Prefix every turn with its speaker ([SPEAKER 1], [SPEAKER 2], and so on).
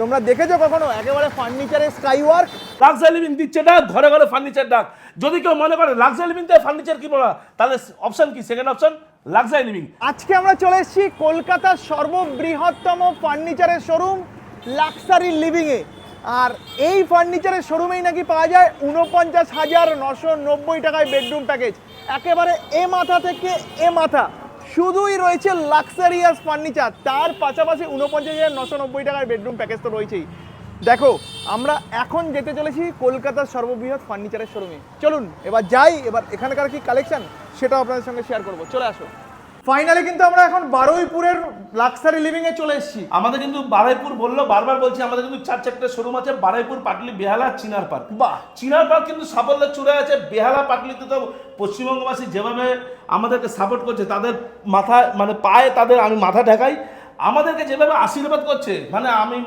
[SPEAKER 1] তোমরা দেখেছ কখনো? একেবারে ফার্নিচারের স্কাই ওয়ার্ক
[SPEAKER 2] লাক্সারি লিভিং দিচ্ছে না ঘরে ঘরে ফার্নিচার ডাক। যদি কেউ মনে করে লাক্সারি লিভিং দিয়ে ফার্নিচার কি বলা তাহলে অপশন কি? সেকেন্ড অপশন লাক্সারি লিভিং
[SPEAKER 1] আজকে আমরা চলে এসেছি কলকাতার সর্ববৃহত্তম ফার্নিচারের শোরুম লাক্সারি লিভিংয়ে আর এই ফার্নিচারের শোরুমেই নাকি পাওয়া যায় উনপঞ্চাশ হাজার নশো নব্বই টাকায় বেডরুম প্যাকেজ একেবারে এ মাথা থেকে এ মাথা। শুধুই রয়েছে লাক্সারিয়াস ফার্নিচার তার পাশাপাশি উনপঞ্চাশ হাজার নশো নব্বই টাকার বেডরুম প্যাকেজ তো রয়েছেই। দেখো, আমরা এখন যেতে চলেছি কলকাতার সর্ববৃহৎ ফার্নিচারের শোরুমে চলুন, এবার যাই, এবার এখানকার কি কালেকশন সেটাও আপনাদের সঙ্গে শেয়ার করব। চলে আসো। ফাইনালি কিন্তু আমরা এখন বারুইপুরের লাক্সারি লিভিং এ চলে এসেছি।
[SPEAKER 2] আমাদের কিন্তু বারাইপুর বলল বারবার বলছি আমাদের কিন্তু চার চারটে শোরুম আছে বারুইপুর পাটলি বেহালা চিনার পার্ক
[SPEAKER 1] বা
[SPEAKER 2] চিনার পার্ক কিন্তু সাফল্য চূড়ে আছে বেহালা পাটলিতে তো পশ্চিমবঙ্গবাসী যেভাবে আমাদেরকে সাপোর্ট করছে তাদের মাথা মানে পায়ে তাদের আমি মাথা ঢাকাই আমাদেরকে যেভাবে আশীর্বাদ করছে মানে আমি